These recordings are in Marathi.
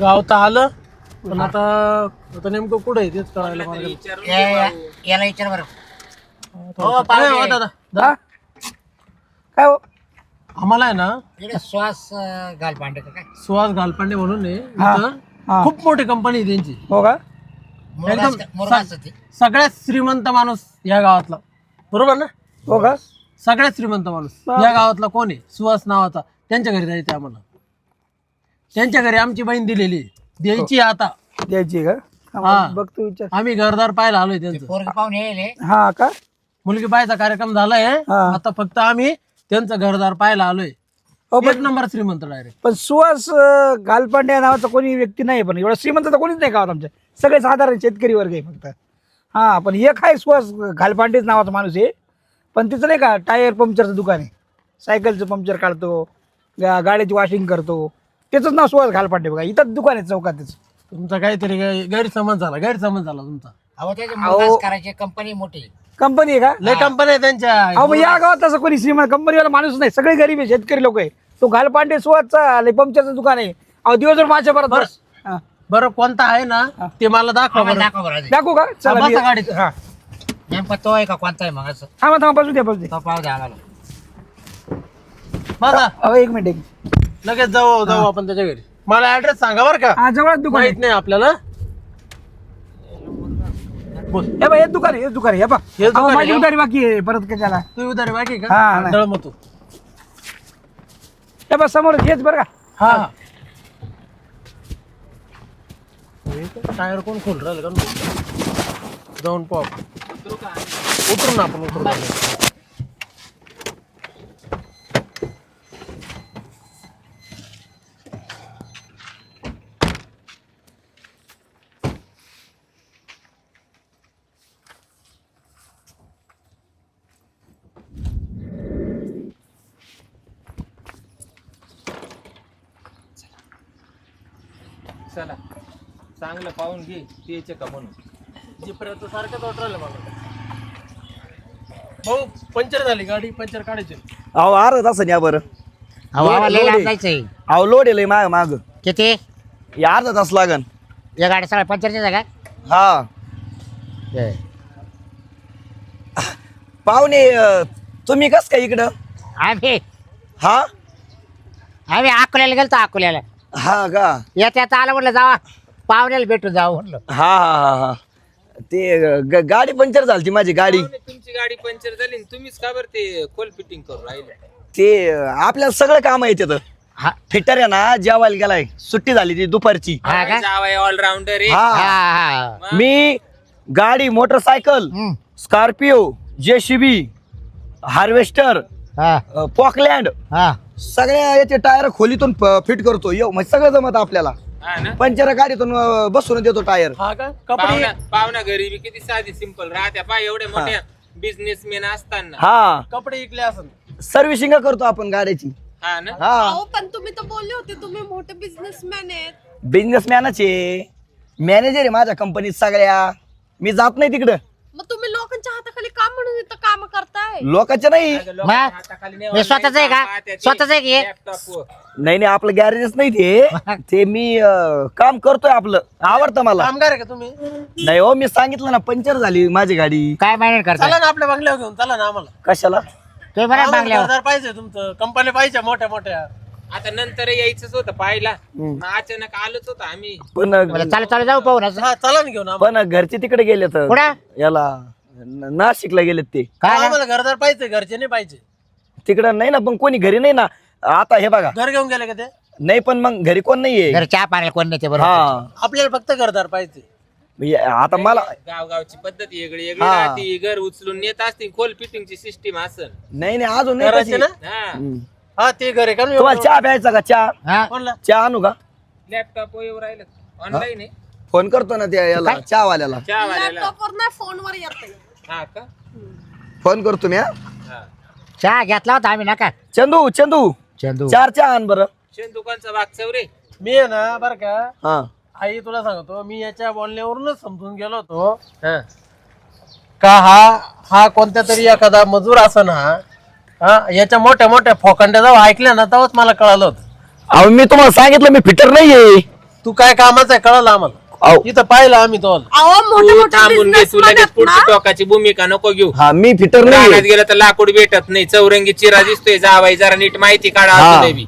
गाव तर आलं पण आता आता नेमकं कुठं आहे तेच कळायला मला या- या- याला विचार बरं. पाहुणे. हो दादा? काय हो? आम्हाला आहे ना इकडे श्वास अं, घाल भांडे का काय? सुहास गालपांडे म्हणून आहे. हा. इथं हा. खूप मोठी कंपनी आहे त्यांची. हो का? एकदम ती सगळ्यात श्रीमंत माणूस या गावातला. बरोबर ना? हो का? सगळ्यात श्रीमंत माणूस. या गावातला कोण आहे? सुहास नावाचा. त्यांच्या घरी जायचं आम्हाला. त्यांच्या घरी आमची बहीण दिलेली. द्यायची आहे आता. द्यायची का? हा. हा, बघ तू विचार. आम्ही घरदार पाहायला आलोय त्यांचं. पोरगी पाहुणे येले हा. का? मुलगी पाहायचा कार्यक्रम झालाय. हा. आता फक्त आम्ही त्यांचं घरदार पाहायला आलोय. हो एक नंबर श्रीमंत डायरेक्ट पण सुहास अं, गालपांडे या नावाचा कोणी व्यक्ती नाही पण एवढा श्रीमंत तर कोणीच नाही गावात आमच्या. सगळे साधारण शेतकरी वर्ग आहे फक्त. हा पण एक आहे सुहास घालपांडेच नावाचा माणूस आहे. पण तिचं नाही का टायर पंक्चरचं दुकान आहे. सायकलचं पंक्चर काढतो गा- गाडीची वॉशिंग करतो. त्याचंच नाव सुहास घालपांडे बघा. इथंच दुकान आहे चौकात त्याचं तुमचा काहीतरी गै- गैरसमज झाला गैरसमज झाला तुमचा. अहो त्याचे मुरगास करायची कंपनी मोठी. कंपनी आहे का? लय कंपनी आहे त्यांच्या. अहो मग या गावात तसं कोणी श्रीमंत कंपनीवाला माणूस नाही. सगळे गरीब आहे शेतकरी लोक आहे. तो घालपांडे सुहासचा लय पंक्चरचं दुकान आहे. अहो दिवसभर माझ्या परत बस. हा. बरं कोणता आहे ना ते मला दाखवा आम्हाला बरं. दाखवा बरं आधी. दाखवू का? चला बसा गाडीत. हा. नेमका तो आहे का कोणता आहे मग असं? थांबा थांबा बसू द्या बसू द्या. तो पाहू द्या आम्हाला. बसा अहो एक मिनिट एक मिनिट. लगेच जाऊ जाऊ आपण त्याच्या घरी. मला ऍड्रेस सांगा बरं का. हा जवळच दुकान आहे. माहीत नाही आपल्याला. बोल. हे बघ हे दुकान आहे हे दुकान आहे. हे बघ. हे दुकान अहो, आहे माझी का? उधारी बाकी आहे परत कशाला तू उधारी बाकी हा, का? नाही. दळ मग तू हे बघ समोर हेच बरं का. हा. टायर कोण खोल राहिलं का? नुसतं? जाऊन पाहू. उतरून ना आपण उतरून चला चांगलं पाहून घे त्याचे का म्हणून. जिपर्यंत सारखंच वाटत राहिलं मला. भाऊ पंचर झाली गाडी पंचर काढायची. अहो अर्धा तासाने या बरं. अहो लोड. आहे माग माग. किती? या अर्धा तास लागन. या गाड्या सगळ्या पंक्चरच्या आहे हा. का पाहुणे तुम्ही कस काय इकडं? आम्ही हा? आम्ही अकोल्याला गेलतो अकोल्याला. हा का? येत येता आलं म्हटलं जावा पाहुण्याला भेटून जावं म्हटलं हा हा हा हा. ते ग- गाडी पंक्चर झाली माझी गाडी. तुमची गाडी पंक्चर झाली आणि तुम्हीच का बरं ते खोल फिटिंग करू राहिले? ते आपल्याला सगळं काम आहे तिथं. हा. फिटर आहे ना जेवायला गेलाय. सुट्टी झाली ती दुपारची. हा का? जावाय ऑलराऊंडर आहे. हा. हा हा. मी गाडी मोटरसायकल हम्म. स्कॉर्पिओ जेसीबी हार्वेस्टर हा. पॉकलँड हा. सगळ्या याचे टायर खोलीतून फिट करतो. यो म्हणजे सगळं जमत आपल्याला. हा ना? पंचर गाडीतून अं, बसून देतो टायर. हा का? कपडे पाहुणा पाहुणा घरी किती साधी सिंपल राहत्या. पाय एवढे मोठे बिझनेसमॅन असताना. हा. कपडे इकले असन. सर्व्हिसिंग करतो आपण गाड्याची. हा ना? हा. अहो पण तुम्ही तर बोलले होते तुम्ही मोठे बिझनेसमॅन आहेत. बिझनेसमॅनच आहे. मॅनेजर आहे माझ्या कंपनीत सगळ्या. मी जात नाही तिकडं. मग तुम्ही लोकांच्या हाताखाली काम म्हणून इथं काम करताय. लोकांच्या नाही. हे स्वतःच आहे का? स्वतःच आहे की हे? नाही नाही आपलं गॅरेजच नाही ते. ते मी अं, काम करतोय आपलं. आवडतं मला. कामगार आहे का तुम्ही? नाही हो मी सांगितलं ना पंचर झाली माझी गाडी. काय मॅनेज करता चला ना आपल्या बंगल्यावर घेऊन चला ना आम्हाला. कशाला? तुम्ही म्हणा आम्हाला घरदार पाहिजे तुमचं. कंपनी पाहिजे मोठ्या मोठ्या. आता नंतर यायचंच होतं पाहायला. मग अचानक आलोच होतं आम्ही. पण बरं, चालू चालू जाऊ पाहू ना हा चला ना घेऊन आम्हाला. पण घरचे तिकडे गेले तर कुठं? याला. न- नाशिकला गेलेत ते. काय आम्हाला घरदार पाहिजे घरचे नाही पाहिजे. तिकडं नाही ना पण कोणी घरी नाही ना. आता हे बघा. घर घेऊन गेले का ते? नाही पण मग घरी कोण नाहीये. घरी चहा पाण्याला कोण नाही ते बरोबर? हा. आपल्याला फक्त घरदार पाहिजे. म्हणजे आता मला गावगावची पद्धत वेगळी वेगळी हा. राहते. घर उचलून नेत असते खोल फिटिंगची सिस्टीम असेल. नाही नाही अजून नाही करायचे तशी. ना? हा. हम्म. हा ते घर आहे का मी तुम्हाला चहा प्यायचा का? चहा? हा. म्हणलं चहा आणू का? लॅपटॉप येऊ राहिलं. ऑनलाईन आहे. फोन करतो ना त्या याला चहावाल्याला. चहावाल्याला. लॅपटॉपवर नाही फोनवर येत हा का? फोन करतो मी हा. चहा घेतला होता आम्ही नका. चंदू चंदू. चंदू. चार चहा आण बरं. शेण दुकानचा वागचव रे. मी आहे ना बरं का हा. आई तुला सांगतो मी याच्या बोलण्यावरूनच समजून गेलो होतो. का हा हा कोणत्या तरी एखादा मजूर असं ना हा याच्या मोठ्या मोठ्या फोकांड्या जेव्हा ऐकल्या ना तेव्हाच मला कळालं होतं. अहो मी तुम्हाला सांगितलं मी फिटर नाहीये. तू काय कामाचा आहे कळलं आम्हाला. अहो, इथं पाहिलं आम्ही तो अहो मोठे तू मोठे थांबून घे तू लगेच बिझनेसमॅन पुढची टोकाची भूमिका नको घेऊ. हा मी फिटर रानात नाही गेलं तर लाकूड भेटत नाही. चौरंगी चिरा दिसतोय जावाई जरा नीट माहिती काढा हा. बी.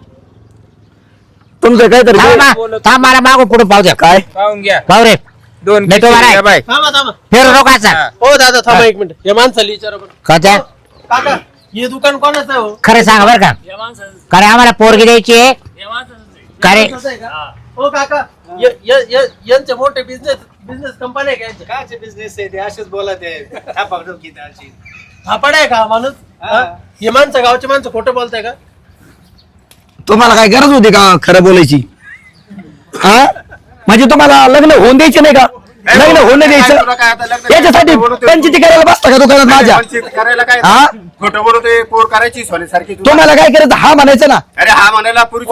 तुमचं थांब ना, थांब मला मागून पुढे पाहू द्या. काय? पाहून घ्या. पाहू रे. दोन नाही तो किती बरा आहे. बाय. थांबा थांबा. फिरू नको असा. हा. हो दादा थांबा एक मिनिट. या माणसाला विचारा बरं. काका हे दुकान कोणाचं आहे हो? खरं सांगा बरं का. कारण आम्हाला पोरगी द्यायची आहे. का रे कोणाचं आहे का? हो काका. य- य- य- यांचे मोठे बिझनेस बिझनेस कंपनी आहे का? कायचे बिझनेस आहे ते? असेच बोलत आहे. थापाडोकी थापाड आहे का माणूस? हा? हे? माणसं गावचे माणसं खोटं बोलताय का? तुम्हाला काय गरज होती का खरं बोलायची? हा? म्हणजे तुम्हाला लग्न होऊन द्यायचे नाही का? लग्न होऊन नाही द्यायचं? याच्यासाठी पंचायती करायला बसता का दुकानात माझ्या? करायला काय? हा? खोटं बोलतोय पोर करायची सोन्यासारखी तुला. तुम्हाला काय करायचं? हा म्हणायचं ना. अरे हा म्हणायला हो, पुरुष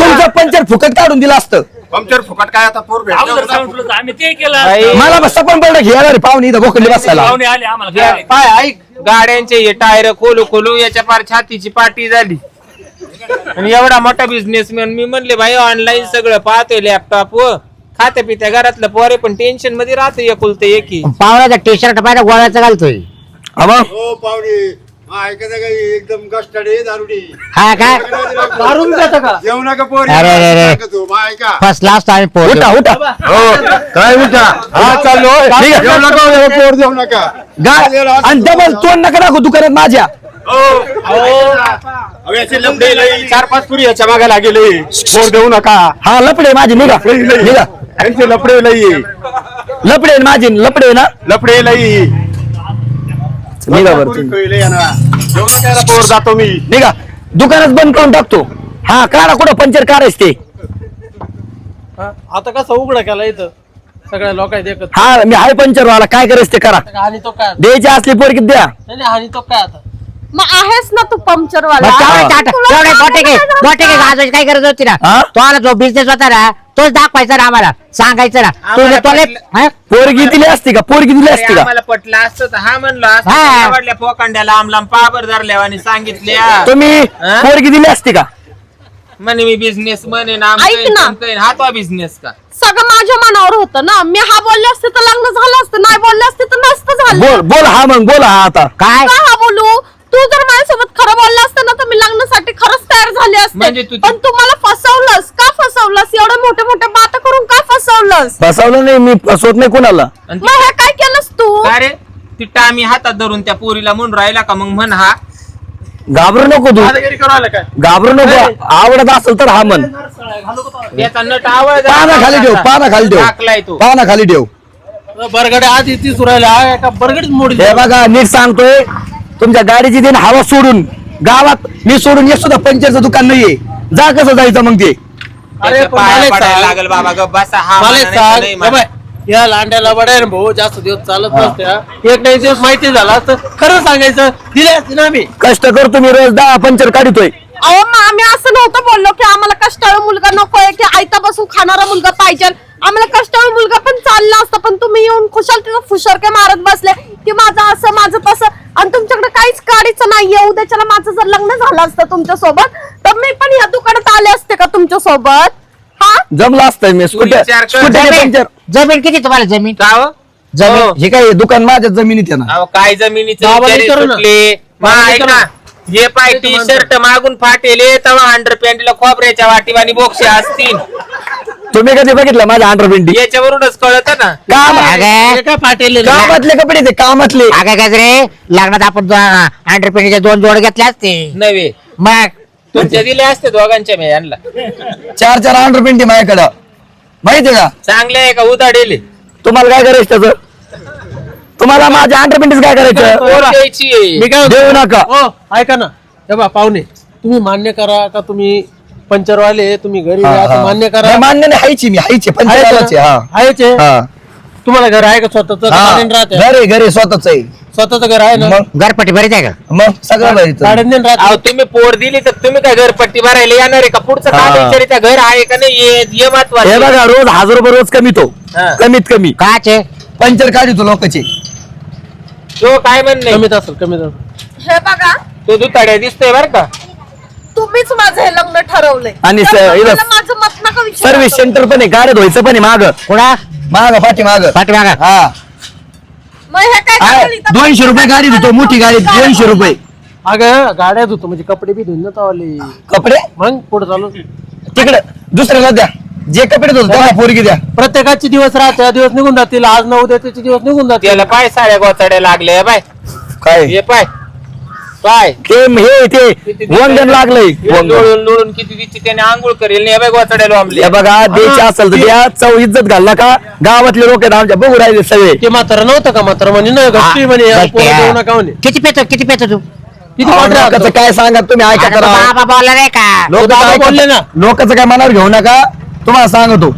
तुमचं पंचर फुकट काढून दिलं असतं. पंक्चर फुकट काय आता पोर भेटलं आम्ही ते केलं बाई, मला बस पण पडलं घ्यायला रे पाहुणे इथं बसायला. पाहुणे आले आम्हाला घ्यायला. पाय ऐक. गाड्यांचे हे टायर खोलू खोलू याच्या पार छातीची पाठी झाली. आणि एवढा मोठा बिझनेसमॅन मी म्हणले भाई ऑनलाईन सगळं पाहतोय लॅपटॉप व. खात्या पित्या घरातलं पोरे पण टेन्शनमध्ये राहतो एकुलते एकी पाहुण्याचा टी शर्ट पाहिजे गोळ्याचं घालतोय? हो पाहुणे. ऐकत काही एकदम कष्टाडे दारुडी. हा काय? दारून देतं का? जेवू नका पोर. अरे, अरे, अरे. तू मा ऐका. फर्स्ट क्लास आम्ही पोर उठा उठा. हो काय उठा? हा चाललो ठीक आहे. जेवू नका पोर देऊ नका. गाय आणि डबल तोंड नका दाखवू दुकानात माझ्या. अहो, याचे लफडे लई. चार पाच पुरी याच्या मागे लागेले. पोर देऊ नका. हा लपडे माझे निघा. निघा. यांचे लफडे लई. लपडे माझे लपडे ना. लफडे लई. निघा बरं. जातो मी. निघा. दुकानात बंद करून टाकतो. हा काढा कुठं? पंचर काढायच ते. हा? आता कसं उघडं केला इथं? सगळ्या लोकांनी हा मी हाय पंचर वाला काय करायचं ते करा. आणि तो काय? द्यायची असली पोरकी द्या. नाही नाही, आणि तो काय आता? मग आहेस ना तू पंक्चर वाला टाटा- घे घे. गाजवायची काय गरज होती ना हा? तो आला जो बिझनेस होता ना तोच दाखवायचा ना आम्हाला. सांगायचं ना. आम्हाला तुला पटलं. हा? पोरगी दिली असती का? पोरगी दिली असती का? आम्हाला पटलं असतं तर हा म्हणलं असतं. हा. आवडल्या पोकांड्याला आमला पाबर धरल्या आणि सांगितल्या. तुम्ही हा? पोरगी दिली असती का? म्हणे मी बिझनेस म्हणे ना ऐक ना. हा तो बिझनेस का? सगळं माझ्या मनावर होतं ना. मी हा बोलले असते तर लग्न झालं असतं. नाही बोलले असते तर नसतं झालं. बोल बोल हा मग बोल हा आता. काय? का हा बोलू? तू जर माझ्यासोबत खरं बोलला असतं ना तर मी लग्नासाठी खरंच तयार झाले म्हणजे असते तू- पण तू मला फसवलंस. का फसवलंस? एवढ्या मोठ्या मोठ्या बाता करून का फसवलंस? फसवलं नाही मी फसवत नाही कोणाला. आणि मग हे काय केलंस तू? का रे? ती टामी हातात धरून त्या पोरीला म्हणून राहिला का मग म्हण हा? घाबरू नको तू. दादागिरी करू आलं काय? घाबरू नको. आवडत असेल तर हा म्हण. नट पाना खाली ठेव पाना खाली टाकलाय ठेव तो. पाना खाली ठेव. बरगडे आज इथे सुरायला एका बरगडीच मोडी हे बघा नीट सांगतोय. तुमच्या गाडीची दिन हवा सोडून गावात मी सोडून एक सुद्धा पंचरचं दुकान नाहीये. जा कसं जायचं मग ते? अरे त्याच्या पण पाया मला एक पडायला सांग. लागल बाबा ग बसा. हा मला म्हणा एक नाही तर सांग नाही म्हणा. बाय, या लांड्याला बडाय ना भाऊ जास्त दिवस चालत नसत्या. एक नाही दिवस माहिती झाला तर खरं सांगायचं दिले असते ना आम्ही. कष्ट करतो मी रोज दहा पंचर काढतोय. अहो मग आम्ही असं नव्हतं बोललो की आम्हाला कष्टाळू मुलगा नकोय की आयता बसून खाणारा मुलगा पाहिजे. आम्हाला कष्टाळू मुलगा पण चालला असता पण तुम्ही येऊन खुशाल तिथं फुशरके मारत बसले की माझं असं माझं तसं. आणि तुमच्याकडे काहीच गाडीचं नाहीये. उद्याच्याला माझं जर लग्न झालं असतं तुमच्यासोबत तर मी पण या दुकानात आले असते का तुमच्यासोबत हा? जमलं असतंय मी. स्कूटर विचार कर. स्कूटर जमीन किती तुम्हाला? जमीन? का हो? जमीन हो. हे काय दुकान माझ्या जमिनीत आहे ना? अहो काय जमिनीचे बाबा विचारे विचारू ना. सुटले. मा बाबा ऐक. विचारू ना ना. हे पाय टी शर्ट मागून फाटेले तेव्हा अंडर पॅन्टला खोबऱ्याच्या वाटीवाणी बोक्षे असतील. तुम्ही कधी बघितलं माझ्या अंडरपेंटी याच्यावरूनच कळत ना. काम अगं काय पाटील कामातले कपडे ते कामातले. अगं गजरे लग्नात आपण अंडरपेंडीचे दोन जोड घेतले असते. नव्हे. मग? तुमच्या दिले असते दोघांच्या मी यांना चार चार अंडरपेंटी माझ्याकडं. माहितीये का? चांगले आहे का? उदाडेले तुम्हाला काय करायचं त्याचं? तुम्हाला माझ्या अंडरपेंटीच काय करायचं. मी काय देऊ नका. हो ऐका ना. हे बा पाहुणे तुम्ही मान्य करा का तुम्ही पंचरवाले तुम्ही घरी हा, या, हा. मान्य करा. नाही, मान्य नाही हायची मी हायची? हा. आहेच? हा. तुम्हाला घर आहे का स्वतःच? हा. राहते घरी घरी स्वतःच आहे. स्वतःच घर आहे ना? मग? घरपट्टी बरीच आहे का? मग? सगळं राहते अहो तुम्ही पोर दिली तर तुम्ही काय घरपट्टी भरायला येणार आहे का? पुढचं हा. काम विचारित घर आहे का नाही? हे- हे हे महत्वाचं बघा रोज हजार रुपये रोज कमी तो हा. कमीत कमी. काचे? पंचर काढतो लोकांचे. तो काय म्हण नाही. कमीत असेल कमीत असेल. हे बघा. तो दुताड्या दिसतोय बर का? तुम्हीच माझं हे लग्न ठरवलंय. आणि स- त्यामुळे इथं मला माझं मत नका विचारू. सर्व्हिस सेंटर पण आहे गाड्या धुवायचं पण आहे माग. कुणा? माग पाठी माग पाठीमागं. हा. मग हे काय आहे, करायला इथं दोनशे रुपये गाडी देतो मोठी गाडी दोनशे रुपये. अगं गाड्या धुतो म्हणजे कपडे बी धुईन ना तवाले कपडे? मग पुढे चालू? तिकडे दुसऱ्याला द्या. जे कपडे धुतो त्याला पोरगी द्या. प्रत्येकाचे दिवस राहते दिवस निघून जातील. आज न उद्या त्याचे दिवस निघून जातील. त्याला पाय साड्या गोचाड्या लागले बाय काय? हे पाय. पाय. ते हे ते वंगण लागलंय वंगण. लोळून लोळून किती दिवशी त्याने आंघोळ करेल नाही बाय गोचाड्या लोंबले. हे बघा द्यायची असेल तर द्या चव इज्जत घालला का गावातले लोक आहेत आमच्या बघू राहिले सगळे. ते म्हातारा नव्हतं का म्हातारा म्हणे? ना घट्टी म्हणे पोरं देऊ नका म्हणे. किती पेतो किती पेतो तू? किती अहो, वाटलं लोकांचं काय सांगा तुम्ही ऐका आता राव. बाबा बोलला नाही का? लोक बाबा बोलले ना. लोकांचं काय मनावर घेऊ नका. तुम्हाला सांगतो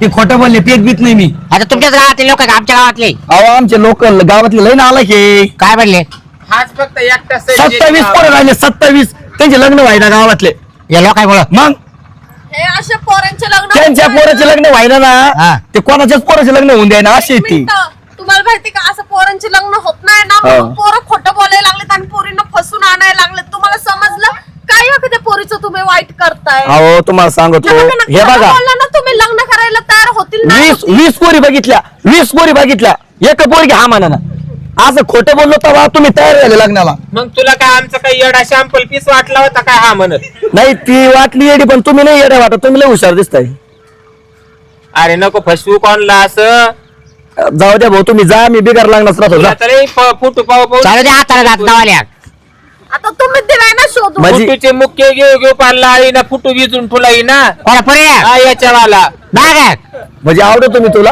ती खोटं बोलले पेक बीत नाही मी. आता तुमच्याच गावातले लोक आमच्या गावातले. अहो आमचे लोक गावातले लईन आला की काय म्हणले? हाच फक्त एकटा सत्तावीस पोरं राहिले सत्तावीस. त्यांचे लग्न व्हायना गावातले. या लोकांमुळं. मग? हे अशा पोरांचे लग्न त्यांच्या पोराचे लग्न व्हायना हा. ना ते कोणाच्याच पोराचे लग्न होऊन द्यायना अशी ती. मिनिटं. तुम्हाला माहिती का असं पोरांचे लग्न होत नाही ना हो. पोरं खोटं बोलायला लागलेत आणि पोरींना फसून आणायला लागलेत. तुम्हाला समजलं? पोरीचं तुम्ही वाईट करताय? अहो तुम्हाला सांगतो. हे बघा. बोललं ना तुम्ही लग्न करायला तयार होतील ना वीस वीस पोरी बघितल्या. वीस पोरी बघितल्या. एक पोरगी हा म्हणा ना. असं खोटं बोललो तेव्हा तुम्ही तयार झाले लग्नाला. मग तुला काय आमचा काही येडा शॅम्पल पीस वाटला होता काय हा म्हणत? नाही ती वाटली येडी पण तुम्ही नाही येड्या वाटत. तुम्ही लय हुशार दिसताय. अरे नको फसवू कोणला असं. जाऊ द्या भाऊ तुम्ही जा मी बिगार लागणार राहतो. तुला. तरी फ- फुटू पाव पाहू चालू दे हाताला दात नावाल्या आता तुम्ही दिलाय ना शोधून माझी- फुटूचे मुख्य घेऊ घेऊ पाडला आई ना फुटू विजून ठुलाई ना. कोणा पुरे? हा याच्या वाला म्हणजे आवडतो मी तुला?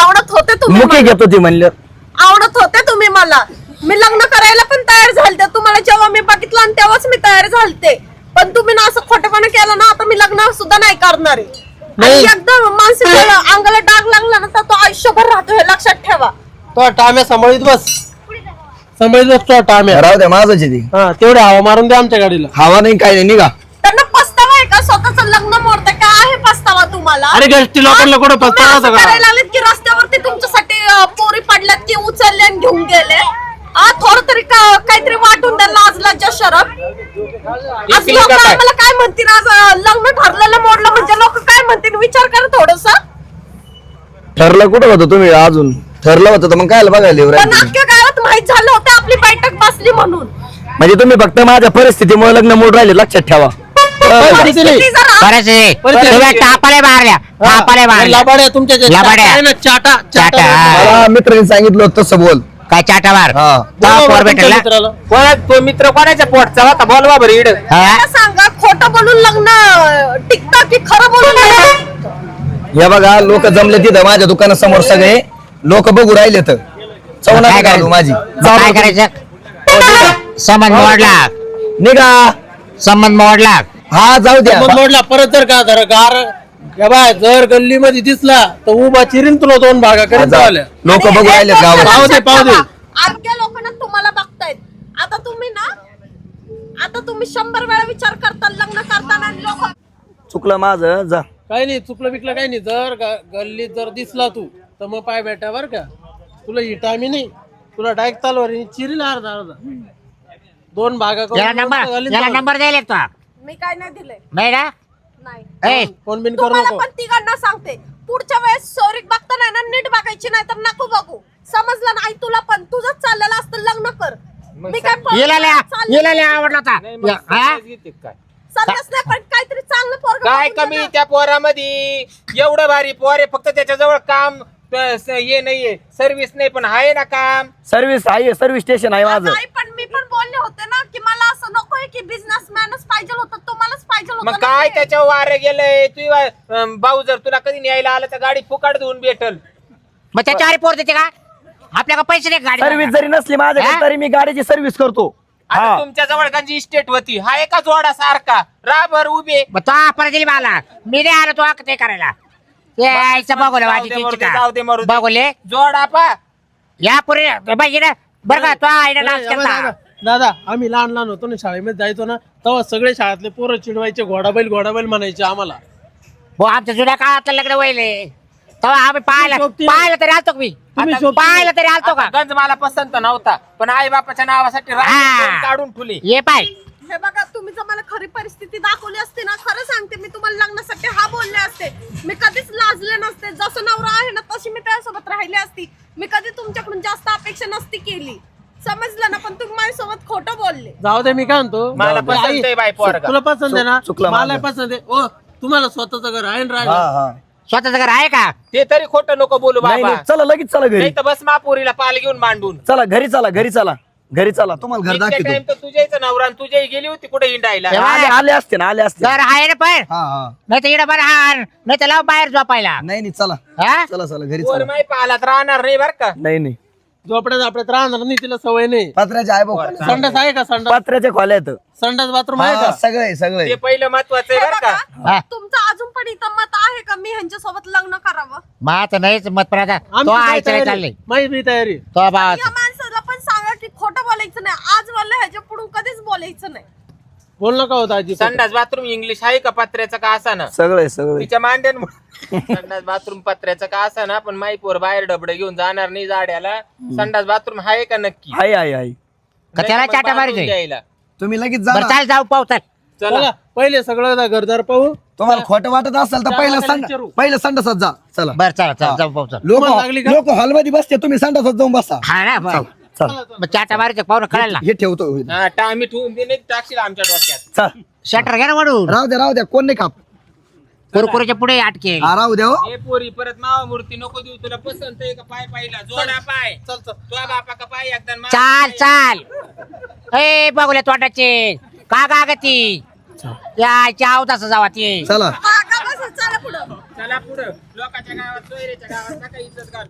आवडत होते तुम्ही मुके मला. घेतो ती म्हणलं. आवडत होते तुम्ही मला. मी लग्न करायला पण तयार झालते. तुम्हाला जेव्हा मी बघितलं आणि तेव्हाच मी तयार झालते. पण तुम्ही ना असं खोटेपणा केलं ना आता मी लग्न सुद्धा नाही करणार आहे. आणि एकदा माणसाला अंगाला डाग लागला ना तर तो आयुष्यभर राहतो हे लक्षात ठेवा. तो टाम्या सांभाळीत बस. बस तो टाम्या राहू द्या माझच ती. हा तेवढे हवा मारून द्या आमच्या गाडीला. हवा नाही काय नाही निघा. त्यांना पस्तावा आहे का? स्वतःच लग्न मोडतं काय आहे पस्तावा तुम्हाला? अरे गष्टी लोकांना कुठं तुम्ही पस्तावा असं होता का? करायला लागलेत की रस्त्यावरती तुमच्यासाठी अं, पोरी पडल्यात की उचलले आणि घेऊन गेले? आ थोडं तरी का- काहीतरी वाटून द्या लाज लज्जा शरम आज इथे लोक काय? आम्हाला काय म्हणतील? आज अं, लग्न ठरलेलं मोडलं म्हणजे लोक काय म्हणतील? विचार करा थोडस. ठरलं कुठं होतं तुम्ही अजून? ठरलं होतं तर मग काय बघायला येऊ पण राहिले गावात माहीत झालं होतं आपली बैठक बसली म्हणून. म्हणजे तुम्ही फक्त माझ्या परिस्थितीमुळे लग्न मोड राहिले लक्षात ठेवा. परिस्थिती नाही. किती जरा- बरेच परिस्थिती- तुम्ही टापाले मारल्या टापाले मारल्या. लाबाड्या तुमच्या ज्या लाबाड्या. चाटा आहे ना चाटा चाटा. चाटा. मला मित्रांनी सांगितलं होतं तसं बोल. काय चाटा मार? हा. दहा बोलवा पोर तुमच्या भेटला मित्राला. कोणा? तो मित्र कोणाच्या पोटचा होता? बोलवा बरं इड. हा? मला सांगा खोटं बोलून लग्न टिकतं की खरं बोलून लग्न? हे बघा लोक जमले तिथं माझ्या दुकानासमोर सगळे. लोक बघू राहिले तर काय घालू? माझी. मग काय. करायचं? हो, निघा. संबंध मोडला. निघा. संबंध मोडला. हा जाऊ द्या. मग मोडला. परत जर का जर गार या बाय जर गल्ली मध्ये दिसला तर उभा चिरीन तुला दोन भागा. करीत आल्या लोक बघू राहिले गावात. पाहू दे, पाहू दे. आजच्या लोकांना तुम्हाला बघतायत. आता तुम्ही ना आता तुम्ही शंभर वेळा विचार करता लग्न करताना आणि लोक चुकलं माझं. जा. काही नाही चुकलं बिकलं काही नाही. जर ग- गल्लीत जर दिसला तू तर मग पाय बेटा बर का. तुला इटामी नाही. तुला डायरेक्ट चालवर चिरील अर्धा अर्धा. दोन भागा करून याला नंबर याला. नंबर द्यायला तो मी काय नाही दिले नाही ना नाही. ए. फोन बिन करू तुम्हाला नको. पण तिघांना सांगते. पुढच्या वेळेस सौरिक बघताना ना नीट बघायची नाही तर नको बघू. समजलं नाही तुला पण? तुझंच चाललेलं असतं लग्न कर. मी काय पळून हिला लय चालले- हिला लय आवडला होता. या, हा? काय? चाललंच नाही पण काहीतरी चांगलं पोरग काय कमी त्या पोरामध्ये? एवढं भारी पोर आहे फक्त त्याच्याजवळ काम स- हे नाहीये. सर्व्हिस नाही पण आहे ना काम. सर्व्हिस आहे सर्व्हिस स्टेशन आहे माझं. नाही पण मी पण बोलले होते ना की मला असं नकोय की बिझनेसमॅनच पाहिजे होतं तुम्हालाच पाहिजे होतं मग ना काय ते. त्याच्यावर वारे गेलंय? तू भाऊ जर तुला कधी न्यायला आला तर गाडी फुकाट देऊन भेटल. मग त्याच्यावर पोर देते का? आपल्याला पैसे दे गाडी सर्व्हिस जरी नसली हा? माझ्याकडे तरी मी गाडीची सर्व्हिस करतो. आता हा. तुमच्या जवळ गंजी इस्टेट होती हा एका जोडा सारखा राबर उभे. मग तो दिली मला. मी नाही आलो तो ते करायला. यायचं बघवलं जाऊ माझी दे, तीनची मरू दे, का? जाऊ दे, मरू दे. बघवले जोडा पा या पुरे पाहिजे ना बरं का तो आईने ए, डान्स दादा, केला दादा, दादा आम्ही लहान लहान होतो ना शाळेमध्ये जायचो ना तेव्हा सगळे शाळेतले पोरं चिडवायचे घोडाबैल घोडाबैल म्हणायचे आम्हाला. हो आमच्या जुन्या काळातलं लग्न वहिले तेव्हा आम्ही पाहायला. पाहायला तरी आलतो का मी? तुम्ही आता. पाहायला तरी आलतो का? गंज मला पसंत नव्हता पण आई बापाच्या नावासाठी हा. काढून ठुली. ये पाय हे बघा तुम्ही जर मला खरी परिस्थिती दाखवली असती ना खरं सांगते मी तुम्हाला लग्नासाठी हा बोलले असते. मी कधीच लाजले नसते. जसं नवरा आहे ना तशी मी त्यासोबत राहिली असती. मी कधी तुमच्याकडून जास्त अपेक्षा नसती केली. समजलं ना पण तुम्ही माझ्यासोबत खोटं बोलले. जाऊ दे मी काय म्हणतो? मला पसंत आहे बाई पोरगा. तुला पसंत आहे ना? चुक- चुकलं मला माझं. पसंत आहे. ओ तुम्हाला स्वतःच घर आहे ना हा राहिलं? हा स्वतःच घर आहे का? ते तरी खोटं नको बोलू नाही बाबा. नाही चला लगेच चला घरी. नाही तर बस मापुरीला पाल घेऊन मांडून. चला घरी चला घरी चला. घरी चला तुम्हाला घर दाखवतो. टाइम तर तुझ्या इथं नवरा आणि तुझ्याही गेली होती कुठे हिंडायला? तेव्हा- आले आले असते ना आले असते. घर आहे ना पण. हा हा. नाही तर इकडे बरं हा नाही तर लाव बाहेर झोपायला. नाही नाही चला. हा? चला चला घरी चला. पालात राहणार नाही बर का? नाही नाही. झोपड्यात आपल्यात राहणार नाही तिला सवय नाही. पत्र्याचे आहे बघ संडास आहे का संडास? पत्र्याच्या खोल्या आहेत. संडास बाथरूम आहे हा, का? सगळे सगळे. ते पहिलं महत्वाचं आहे बर का? हा. तुमचं अजून पण इथं मत आहे का? मी ह्यांच्यासोबत लग्न करावं? मग आता नाहीच मत प्रदा. तो आमची काय तयारी? चाललंय. माझी बी तयारी. तो बा या माणसाला पण सांगा की खोटं बोलायचं नाही आज बोललं ह्याच्या पुढून कधीच बोलायचं नाही. बोल नका होता आजी संडास बाथरूम इंग्लिश आहे का पत्र्याचं का असा ना? सगळे सगळे तिच्या मांड्यान संडास बाथरूम पत्र्याचं का असा ना पण माई पोर बाहेर डबडे घेऊन जाणार नाही जाड्याला. संडास बाथरूम आहे का नक्की? आहे आहे आहे. का त्याला नाही तर मग चाटा बांधून मारायचंय? द्यायला. तुम्ही लगेच जा बरं ना. चाल जाऊ पाहू चल. चला. चला पहिले सगळं घरदार पाहू. तुम्हाला खोटं वाटत असेल तर पहिलं संड विचारू. पहिलं संडासात जा. चला. बरं चला चल जाऊ पाहू चल. लोक तुम्हाला लागली का? लोक हॉलमध्ये बसते तुम्ही संडासात जाऊन बसा. हा ना बरं. चल. मग चाटा मारायचं कळायला हे ठेवतो. हा टामी ठेवून दे नाही टाकशील आमच्या डोक्यात. चल. शटर घ्या ना वडून राहू द्या राहू द्या कोण नाही खाप कुरकुरीच्या पुढे अटकेल. हा राहू द्या हो. ए पोरी परत मावा मूर्ती नको देऊ तुला. पसंत आहे का पाय पाहिला? जोडा पाय. चल चल. तुझ्या बापा का पाय एकदा मावा चाल पाय. चाल. ए बघूल्या तोंडाचे. का का ग ती या आहोत असं जावा ती. चला. चला पुढं चला पुढं. लोकांच्या गावात सोयरेच्या गावात नका इज्जत घाल.